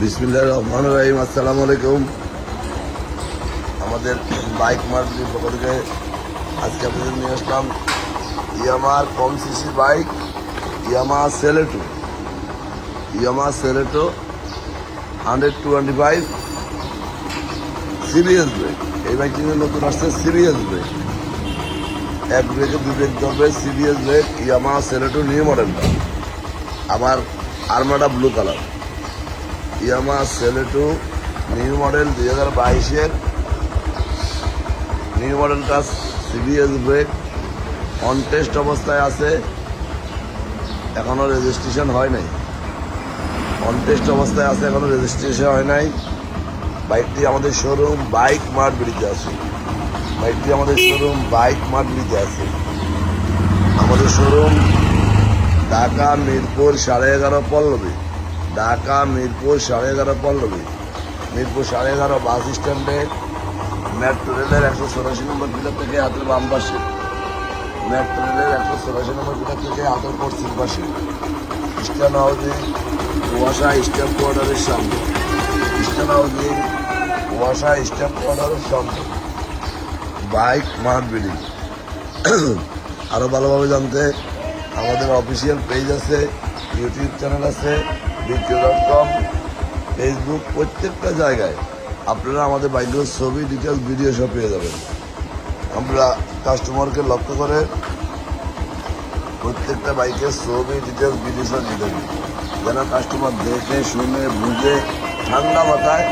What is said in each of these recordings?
বিসমিল্লাহ রহমান রাহিম আসসালামু আলাইকুম আমাদের বাইক মার্কেটের পক্ষ থেকে আজকে আপনাদের নিয়ে আসলাম ইয়ামার কম CC bike, Yamaha Saluto. Yamaha Saluto hundred twenty five serious brake. এই বাইকটি নতুন আসছে সিরিয়াস ব্রেক। এক ব্রেকে দু ব্রেক ধরবে, serious brake, Yamaha Saluto new মডেলটা আবার আর্মাটা blue colour. Yamaha Saluto new model দুই হাজার বাইশের। নিউ মডেলটা সিবিএস ব্রেক অন টেস্ট অবস্থায় আছে। এখনও রেজিস্ট্রেশন হয় নাই। অন টেস্ট অবস্থায় আছে এখনও রেজিস্ট্রেশন হয় নাই। বাইকটি আমাদের শোরুম বাইক মার্ট ব্রিজে আছে। বাইকটি আমাদের শোরুম বাইক মার্ট ব্রিজে আছে। আমাদের শোরুম ঢাকা, মিরপুর, সাড়ে এগারো, পল্লবী। ঢাকা, মিরপুর, সাড়ে এগারো, পল্লবী। মিরপুর, সাড়ে এগারো, বাস স্ট্যান্ডে মেট্রো রেলের একশো চৌরাশি নম্বর পিলার থেকে হাতের বাম পাশে। মেট্রো রেলের একশো চৌরাশি নম্বর পিলার থেকে হাতের পশ্চিম পাশে। ইস্টার্ন হাউজিং, কুয়াশা স্ট্যাম্প কোয়ার্টারের সামনে। ইস্টার্ন হাউজিং, কুয়াশা স্ট্যাম্প কোয়ার্টারের সামনে। বাইক মার্ট বিল্ডিং আরও ভালোভাবে জানতে আমাদের অফিসিয়াল পেজ আছে, ইউটিউব চ্যানেল আছে বিক্রি ডট কম ফেসবুক প্রত্যেকটা জায়গায় আপনারা আমাদের বাইকের ছবি ডিটেলস ভিডিও সব পেয়ে যাবেন। আমরা কাস্টমারকে লক্ষ্য করে প্রত্যেকটা বাইকের ছবি ডিটেলস ভিডিও সব দেবেন যেন কাস্টমার দেখে, শুনে, বুঝে, ঠান্ডা মাথায়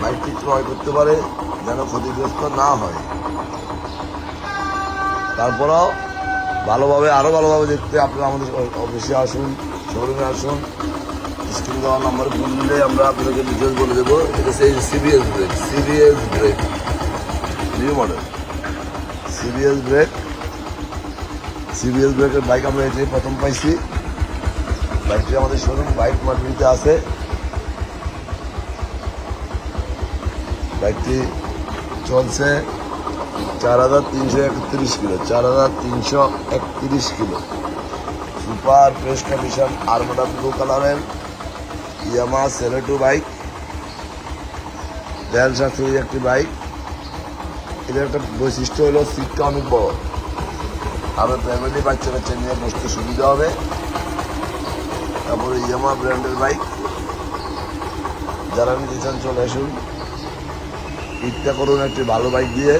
বাইকটি ক্রয় করতে পারে, যেন ক্ষতিগ্রস্ত না হয়। তারপরেও ভালোভাবে আরও ভালোভাবে দেখতে আপনারা আমাদের অফিসে আসুন শোরুমে আসুন। স্ক্রিন দেওয়া নাম্বারে দিলে আমরা আপনাদেরকে ডিটেলস বলে দেবো। এটা সেই CBS brake CBS brake new model CBS brake CBS ব্রেকের বাইক আমরা এটাই প্রথম পাইছি। বাইকটি আমাদের শোরুম বাইক মার্কেটে আছে। বাইকটি চলছে চার হাজার তিনশো একত্রিশ কিলো, চার হাজার তিনশো একত্রিশ কিলো। সুপার ফ্রেশ কন্ডিশন আরমাটা ব্লু কালারের ইয়ামা সেলেটু বাইক দেড় সাতশো একটি বাইক। এটার একটা বৈশিষ্ট্য হলো সিটটা অনেক বড়। আমার ফ্যামিলি বাচ্চা বাচ্চা নিয়ে বসতে সুবিধা হবে। তারপরে ইয়ামা ব্র্যান্ডের বাইক। যারা নিতে চান, চলে আসুন। ইচ্ছা করুন একটি ভালো বাইক দিয়ে,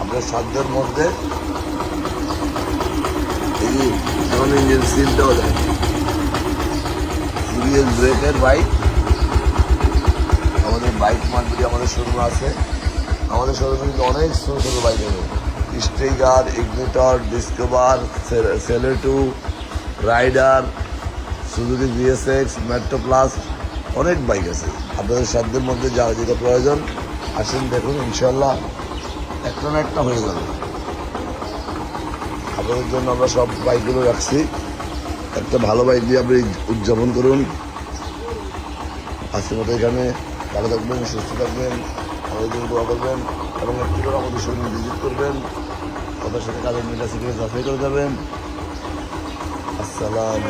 আপনার সাধ্যের মধ্যে। এই যেমন ইঞ্জিন সিলটাও দেয় সিরিয়াস ব্রেকের বাইক আমাদের বাইক মার্কেটে আমাদের শোরুম আছে। আমাদের শোরুমে কিন্তু অনেক ছোটো ছোটো বাইক আছে। স্ট্রেগার Ignitor Discover Saluto Rider Suzuki VSX Metro Plus অনেক বাইক আছে। আপনাদের সাধ্যের মধ্যে যা যেটা প্রয়োজন, আসুন দেখুন ইনশাল্লাহ একটা না একটা হয়ে যাবে। আপনাদের জন্য আমরা সব বাইকগুলো রাখছি। একটা ভালো বাইক দিয়ে আপনি উদযাপন করুন। আজকের মতো এখানে ভালো থাকবেন, সুস্থ থাকবেন, আমাদের দোয়া করবেন এবং একটু করে আমাদের শরীর ভিজিট করবেন। আপনার সাথে কাজের মিল আছে যাচাই করে যাবেন। আসসালাম